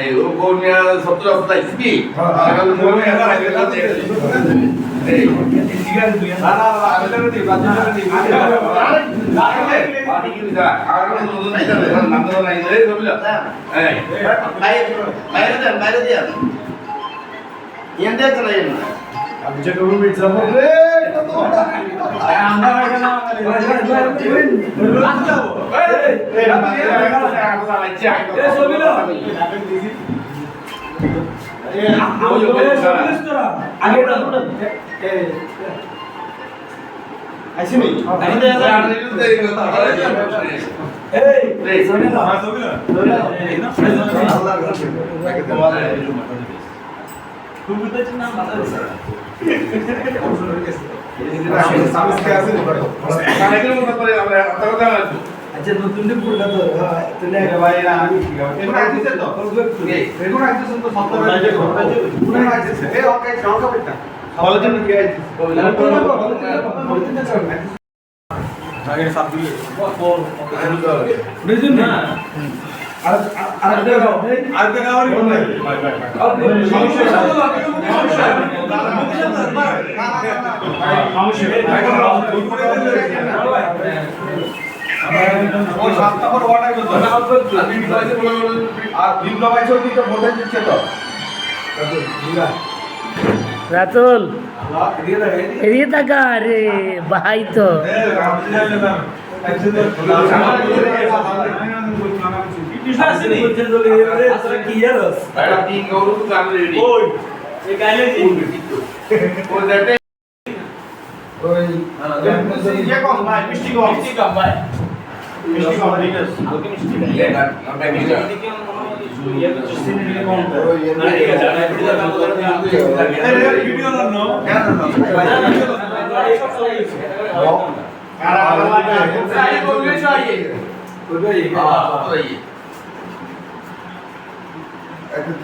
এই ও কোনিয়া সত্তর আসতা ইসবি এখন মনে হয় না নাই জানে নাম তো নাই রে কবিলা এই বাইরে দেন বাইরে দেন এন্ডে চলে যান আচ্ছা নতুন পুরটা তো তাহলে ভাই আমি এখন আইছে তো এখন আইছে তো সত্তর পুরো আইছে এ ওকে কাউকে বেটা কলেজে কি আইছে বুঝুন না আর আর দেখাও আর দেখাও আর কোন নাই ওই সাতটা পর ওয়াটাই করতে আর বিপ্লব আইছে ওই তো ভোটে দিচ্ছে তো রাতুল এদিকে তাকা রে ভাই তো। ওই ইয়ে কম ভাই মিষ্টি কম মিষ্টি কম ভাই মিষ্টি কম আছে হালকা মিষ্টি ভিডিও না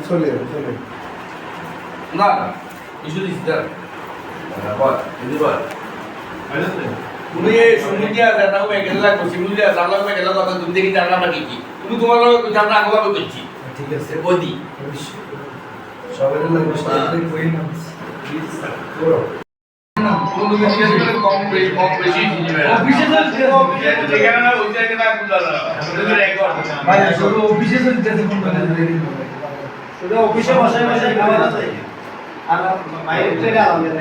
চলে চলে না ইস্যু দিস দার বল বল তুমি এই সুমিদিয়া জানা হবে গেলা সুমিদিয়া জানা হবে গেলা কথা তুমি দেখি জানা না কি? তুমি তোমার লোক জানা আগে ভাবে করছি ঠিক আছে বদি সবাই না করে শুধু অফিসে আর বাইরে থেকে আলাদা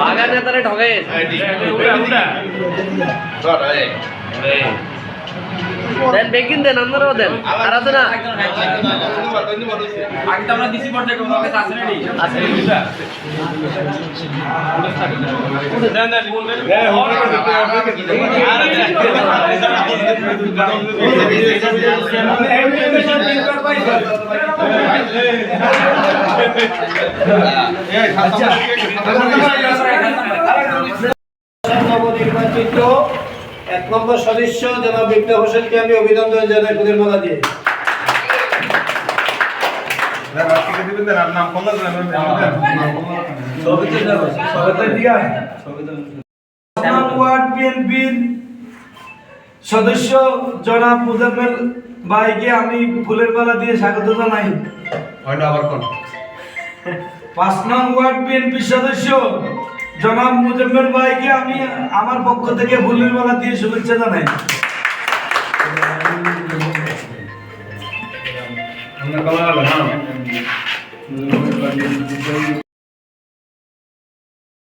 বাগান নেতারে ঠকাই দেন বেগিন দেন আপনারাও দেন। আর আছে না? নবনির্বাচিত এক নম্বর সদস্য জনাব বিপ্লব হোসেনকে আমি অভিনন্দন জানাই ফুলের মালা দিয়ে। ওয়ার্ড বিএনপির সদস্য জনাব মুজাম্মেল ভাইকে আমি ফুলের মালা দিয়ে স্বাগত জানাই। পাঁচ নং ওয়ার্ড বিএনপির সদস্য জনাব মুজাম্মেল ভাইকে আমি আমার পক্ষ থেকে ফুলের মালা দিয়ে শুভেচ্ছা জানাই।